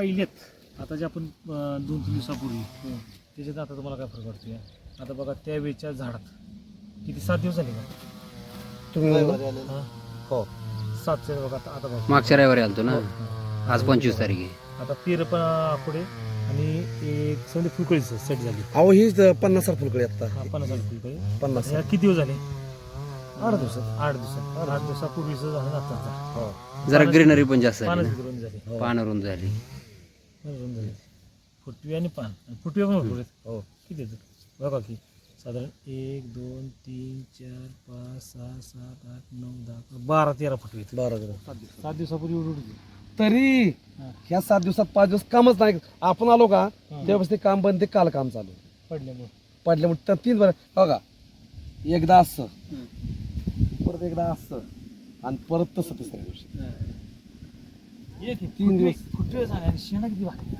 पहिलेत आता जे आपण दोन तीन दिवसापूर्वी त्याच्यात आता तुम्हाला काय फरक वाटतोय? आता बघा त्यावेळेच्या झाडात किती सात दिवस झाले का? तुम्ही हा? हो. सातशे बघा आता आता बघा. मागच्या रविवारी आलतो ना? हो. आज पंचवीस तारीख आहे. आता पेर पण आकुडे आणि एक समजा फुलकळी सेट झाली. अहो हीच पन्नास साठ फुलकडे आता. हा पन्नास झाली फुलकळी. पन्नास ह्या किती दिवस झाले? आठ दिवसात. आठ दिवसात. आठ दिवसापूर्वीच झालं आता हो. जरा ग्रीनरी पण जास्त झाली ना. झाली. हो. पानं रुंद झाली. झाली फुटवी आणि पान. आणि फुटवी पण भरपूर आहेत. हो. किती येतात बघा की. साधारण एक दोन तीन चार पाच सहा सात आठ नऊ दहा अकरा, बारा तेरा फुटवी आहेत. बरं बरं सात दिवसापूर्वी होती तरी हा. ह्या सात दिवसात पाच दिवस कामच नाही. आपण आलो का. तेव्हापासून ते काम बंद ते काल काम चालू. पडल्यामुळे पडल्यामुळे तर तीन बरं. बघा एकदा असं. परत एकदा असं. आणि परत तसं तिसऱ्या दिवशी. एक तीन दिवस. फुटवे झाले आणि शेणा किती भाकरी.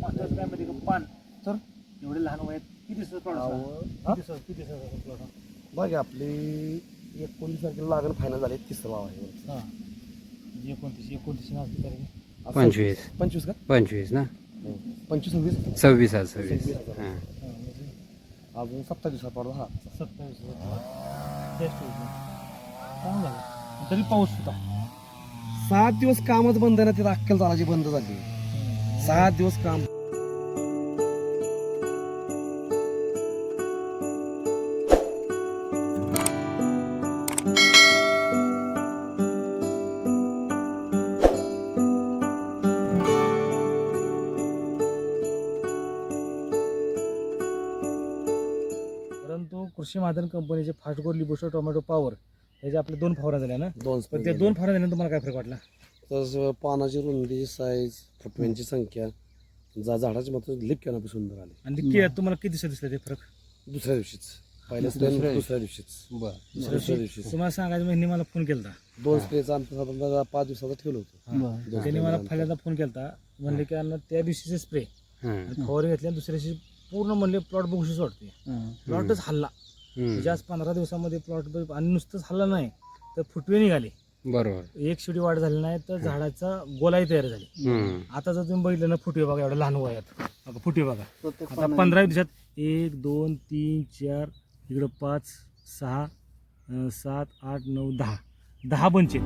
महत्वाचं काय माहिती का पान. तर एवढे लहान वयात किती दिवसाचं प्लॉट अहो, किती दिवसाचं किती दिवसाचं प्लॉट बघा आपली एकोणीस तारखेला लागण फायनल झाले तिसरं वाव आहे हां. म्हणजे एकोणतीस एकोणतीस नाव किती तारीख. आहे? असं- पंचवीस. पंचवीस का? पंचवीस ना? हो. पंचवीस सव्वीस? सव्वीस आज सव्वीस. हां. हां, म्हणजे अजून सत्ता दिवसात पडला हा. सत्तावीस चांगलं तरी पाऊस होता. सात दिवस कामच बंद आहे ना तिथं अक्कल चालायची बंद झाली. सात दिवस काम. परंतु कृषी माध्यम कंपनीचे फास्ट गोड लिबोस्टर टोमॅटो पॉवर ह्याचे आपले दोन फवारा झाल्या ना? दोन पण त्या दोन फवारा झाल्यानंतर तुम्हाला काय फरक वाटला? तसं पानाची रुंदी साईज फुटव्यांची संख्या जा झाडाची मात्र लिप कॅनॉपी सुंदर आली. आणि ते के- तुम्हाला किती दिवसात दिसलं ते फरक? दुसऱ्या दिवशीच. पहिल्या स्प्रे दुसऱ्या दिवशीच. दुसऱ्या दिवशीच. तुम्हाला सांगायचं म्हणजे मला फोन केला दोन स्प्रेचा साधारणतः पाच दिवसाचा ठेवलं होतं. दोन त्यांनी मला पहिल्यांदा फोन केला म्हणले की अण्णा त्या दिवशीचे स्प्रे हां फवारी घेतल्या दुसऱ्या दिवशी पूर्ण म्हणले प्लॉट बघूशीच वाटते. प्लॉटच हल्ला. म्हणजे आज पंधरा दिवसामध्ये प्लॉट आणि नुसतंच हल्ला नाही तर फुटवे निघाले. बरोबर. एक शिडी वाढ झाली नाही तर झाडाचा गोलाई तयार झाली. हम्म. आता जर तुम्ही बघितलं ना फुटवे बघा एवढ्या लहान वयात. बघा फुटवे बघा. आता पंधरा दिवसात एक दोन तीन चार इकडं पाच सहा सात आठ नऊ दहा. दहा बंच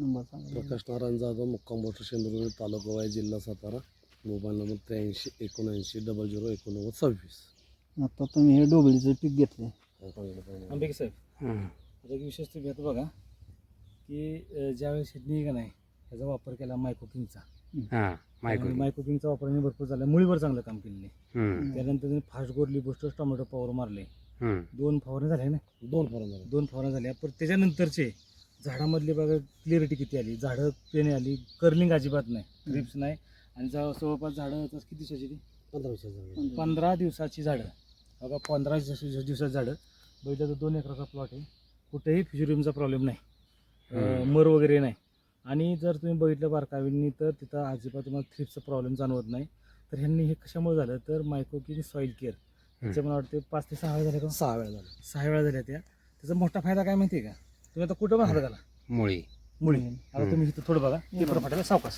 नंबर सांगा प्रकाश नारायण जाधव मुक्काम मोटर शेंद्रुरी तालुका वाई जिल्हा सातारा. मोबाईल नंबर त्र्याऐंशी एकोणऐंशी डबल झिरो एकोणनव्वद सव्वीस. आता तुम्ही हे डोबळीचं पीक घेतले आंबेकी साहेब हां. आता एक विशेष ते घेतो बघा की अं, ज्यावेळेस शेतनी का नाही ह्याचा वापर केला मायकोकिंगचा हां मायको मायकोकिंगचा वापराने भरपूर झाला. मुळीवर चांगलं काम केलेलं आहे. हम्म. त्यानंतर त्यांनी फास्ट गोरली बोस्टर टोमॅटो पॉवर मारले. हम्म. दोन फवारणी झाल्या ना? दोन फॉर्म दोन फवारण्या झाल्या पण त्याच्यानंतरचे झाडामधली बघा क्लिअरिटी किती आली? झाडं पेने आली कर्लिंग अजिबात नाही ग्रिप्स नाही. आणि जवळ- जवळपास झाडं आता किती दिवसाची ती? पंधरा वर्षाचा पंधरा दिवसाची झाडं. बघा पंधरा दिवसाची दिवसाची झाडं. बघितलं तर दोन एकराचा प्लॉट आहे. कुठेही फिशुरिमचा प्रॉब्लेम नाही. मर वगैरे नाही. आणि जर तुम्ही बघितलं बारकावींनी तर तिथं अजिबात तुम्हाला थ्रिप्सचा प्रॉब्लेम जाणवत नाही. तर ह्यांनी हे कशामुळे झालं? तर मायक्रो की सॉईल केअर त्याच्या मला वाटते पाच ते सहा वेळा झाले का? सहा वेळा झाला. सहा वेळा झाल्या त्या. त्याचा मोठा फायदा काय माहिती आहे का? तुम्ही आता कुठं पण हात घाला मुळी. मुळी. आता तुम्ही इथं थोडं बघा. पेपर फाटायला सावकाश.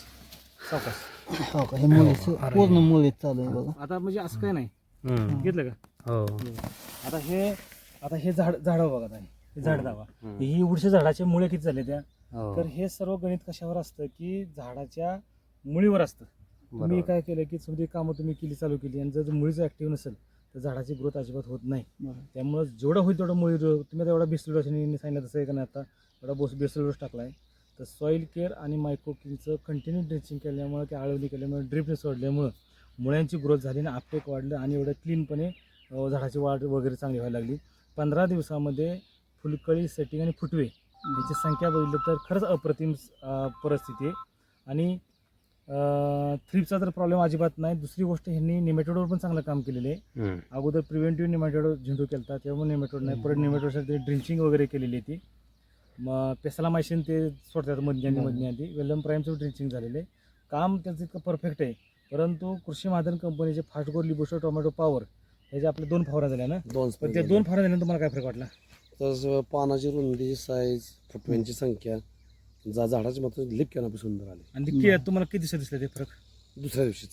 सावकाश. हो का? हे मुलीचं पूर्ण मुलीत चालू आहे बघा. आता म्हणजे असं काय नाही. हम्म. घेतलं का? हो. आता हे आता हे झाड झाडं बघा आता. हे. हे झाड दावा हम्म. ही एवढशे झाडाचे मुळे किती झाले त्या? हो. तर हे सर्व गणित कशावर असतं की झाडाच्या मुळीवर असतं. तुम्ही बरोबर. काय केलं की समजा कामं तुम्ही केली चालू केली. आणि जर मुळीच ऍक्टिव्ह नसेल तर झाडाची ग्रोथ अजिबात होत नाही. त्यामुळं जेवढं होईल तेवढं मुळी तुम्ही आता एवढा बेसल डोसनी सांगितलं तसं आहे का नाही आता? एवढा बोस बेसल डोस टाकला आहे तर सॉईल केअर आणि मायक्रोकिनचं कंटिन्यू ड्रेचिंग केल्यामुळं की आळवणी केल्यामुळे ड्रिपने सोडल्यामुळं मुळ्यांची ग्रोथ झाली आणि आपटेक वाढलं आणि एवढं क्लीनपणे झाडाची वाढ वगैरे चांगली व्हायला लागली. पंधरा दिवसामध्ये फुलकळी सेटिंग आणि फुटवे याची संख्या बघितलं तर खरंच अप्रतिम परिस्थिती आहे. आणि थ्रिपचा तर प्रॉब्लेम अजिबात नाही. दुसरी गोष्ट ह्यांनी निमेटोडवर पण चांगलं काम केलेलं आहे. अगोदर प्रिव्हेंटिव्ह निमेटोड झेंडू केला त्यामुळे निमेटोड नाही. परत निमेटोडसाठी ड्रिंचिंग वगैरे केलेली ती. मग पेसाला मायशीन ते सोडतात मधली आधी. वेलम प्राईमचं ड्रिंचिंग झालेलं आहे. काम त्यांचं इतकं परफेक्ट आहे. परंतु कृषी महाजन कंपनीचे फास्ट गोड लिबोस्टो टोमॅटो पॉवर ह्याच्या आपल्या दोन फवारा झाल्या ना? दोन त्या. दोन फवारा झाल्यानंतर तुम्हाला काय फरक वाटला? तर पानाची रुंदी साईज फुटव्यांची संख्या जा झाडाचे मात्र लिप कॅनॉपी सुंदर आले. आणि ते कि- तुम्हाला किती दिवसात दिसले ते फरक? दुसऱ्या दिवशीच.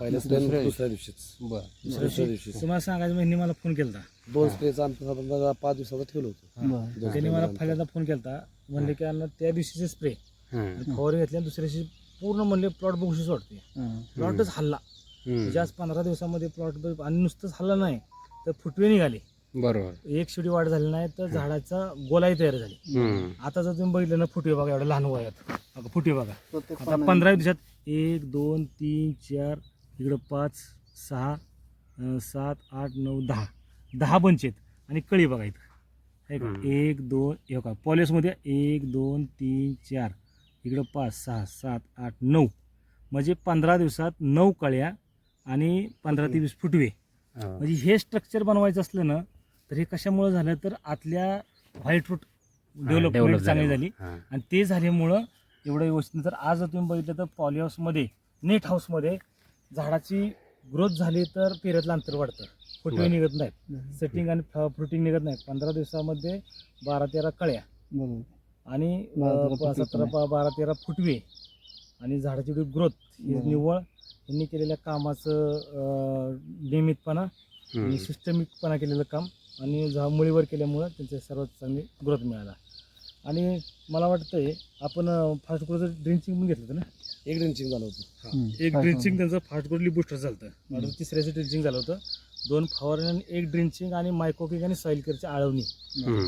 पहिल्या स्प्रे दुसऱ्या दिवशीच. बरं. दुसऱ्या दिवशीच. तुम्हाला सांगायचं म्हणजे मला फोन केला दोन स्प्रेचा आमचं साधारणतः पाच दिवसाचा ठेवलं होतं. बरं. दोन त्यांनी spray मला झाले. पहिल्यांदा फोन केला म्हणले की अण्णा त्या दिवशीचे स्प्रे. फवारणी घेतल्या दुसऱ्या दिवशी पूर्ण म्हणले प्लॉट बघूशी सोडते. हां. प्लॉटच हल्ला. म्हणजे आज पंधरा दिवसामध्ये प्लॉट आणि नुसतंच हल्ला नाही तर फुटवे निघाले. बरोबर. एक शिडी वाढ झाली नाही तर झाडाचा गोलाई तयार झाली. हम्म. आता जर तुम्ही बघितलं ना फुटवे बघा एवढ्या लहान वयात. फुटवे बघा. आता पंधरा दिवसात एक दोन तीन चार इकडं पाच सहा अं, सात आठ नऊ दहा. दहा बंच आहेत आणि कळी बघा इथं. आहे का हम्म. एक दोन हे का पॉलिसमध्ये एक दोन तीन चार. इकडं पाच सहा सात आठ नऊ. म्हणजे पंधरा दिवसात नऊ कळ्या आणि पंधरा ते वीस फुटवे. हो. म्हणजे हे स्ट्रक्चर बनवायचं असलं ना तर हे कशामुळे झालं तर आतल्या व्हाईट रूट डेव्हलपमेंट चांगली. झाली. आणि ते झाल्यामुळं एवढं व्यवस्थित तर आज जर तुम्ही बघितलं तर पॉली हाऊसमध्ये नेट हाऊसमध्ये झाडाची ग्रोथ झाली तर पेऱ्यातलं अंतर वाढतं फुटवे. निघत नाहीत सेटिंग आणि फ्रुटिंग निघत नाहीत पंधरा दिवसामध्ये बारा तेरा कळ्या आणि सतरा बारा तेरा फुटवे आणि झाडाची ग्रोथ ही. निव्वळ यांनी केलेल्या कामाचं नियमितपणा. सिस्टमिकपणा केलेलं काम आणि झा मुळीवर केल्यामुळं त्यांचे सर्वात चांगली ग्रोथ मिळाला आणि मला वाटतंय आपण फास्ट ग्रोथ ड्रिंचिंग पण घेतलं होतं ना एक ड्रिंचिंग झालं होतं. एक ड्रिंचिंग. त्यांचं फास्ट ग्रोथली बुस्टर झालं होतं तिसऱ्याचं ड्रिंचिंग झालं होतं दोन फवारणी आणि एक ड्रिंचिंग आणि मायकोकिक आणि सॉईल केअरची आळवणी.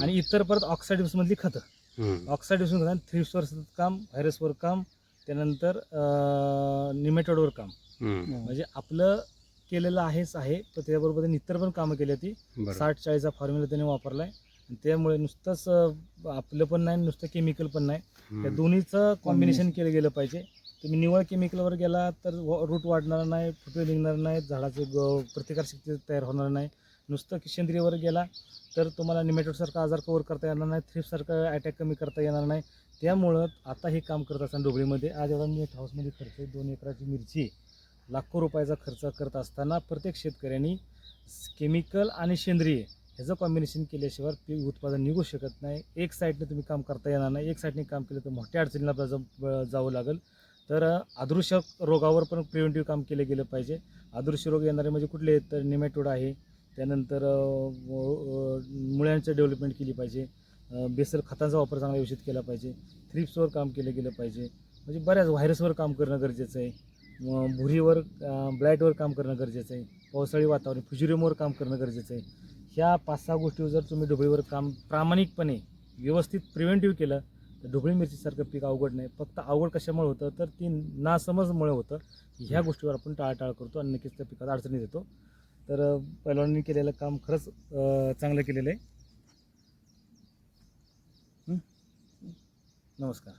आणि इतर परत ऑक्साइड्स मधली खतं. ऑक्साइड्स खतं थ्रिप्सवर सतत काम व्हायरसवर काम त्यानंतर निमेटोडवर काम. म्हणजे आपलं केलेलं आहेच आहे. तर त्याबरोबर त्यांनी इतर पण कामं केली होती. साठ चाळीसचा फॉर्म्युला त्यांनी वापरलाय. आणि त्यामुळे नुसतंच आपलं पण नाही नुसतं केमिकल पण नाही. त्या. दोन्हीचं कॉम्बिनेशन केलं गेलं पाहिजे. तुम्ही निवळ केमिकलवर गेला तर रूट वाढणार नाही फुटवे निघणार नाही झाडाचं प्रतिकारशक्ती तयार होणार नाही. नुसतं सेंद्रियवर गेला तर तुम्हाला निमेटोडसारखा आजार कवर करता येणार नाही थ्रिपसारखा अटॅक कमी करता येणार नाही. त्यामुळं आता हे काम करत असताना डोबळीमध्ये आज एवढा नेट हाऊसमध्ये खर्च आहे दोन एकराची मिरची. लाखो रुपयाचा खर्च करत असताना प्रत्येक शेतकऱ्यांनी केमिकल आणि सेंद्रिय ह्याचं कॉम्बिनेशन केल्याशिवाय पीक उत्पादन निघू शकत नाही. एक साईडने तुम्ही काम करता येणार नाही. एक साईडने काम केलं तर मोठ्या अडचणीला आपल्याला जा- जावं लागेल. तर अं, अदृश्य रोगावर पण प्रिव्हेंटिव्ह काम केलं गेलं पाहिजे. अदृश्य रोग येणारे म्हणजे कुठले? तर निमॅटोड आहे. त्यानंतर मुळ्यांचं डेव्हलपमेंट केली पाहिजे. बेसल खतांचा वापर चांगला व्यवस्थित केला पाहिजे. थ्रिप्सवर काम केलं गेलं पाहिजे. म्हणजे बऱ्याच व्हायरसवर काम करणं गरजेचं आहे. भुरीवर ब्लॅटवर ब्लाईटवर काम करणं गरजेचं आहे. पावसाळी वातावरण फुजुरीमवर काम करणं गरजेचं आहे. ह्या पाच सहा गोष्टीवर जर तुम्ही ढोबळीवर काम प्रामाणिकपणे व्यवस्थित प्रिव्हेंटिव्ह केलं तर ढोबळी मिरचीसारखं पीक अवघड नाही. फक्त अवघड कशामुळे होतं तर ती नासमजमुळे होतं. ह्या गोष्टीवर आपण टाळाटाळ करतो आणि नक्कीच त्या पिकात अडचणीत येतो. तर पैलवानी केलेलं काम खरंच चांगलं केलेलं आहे. नमस्कार.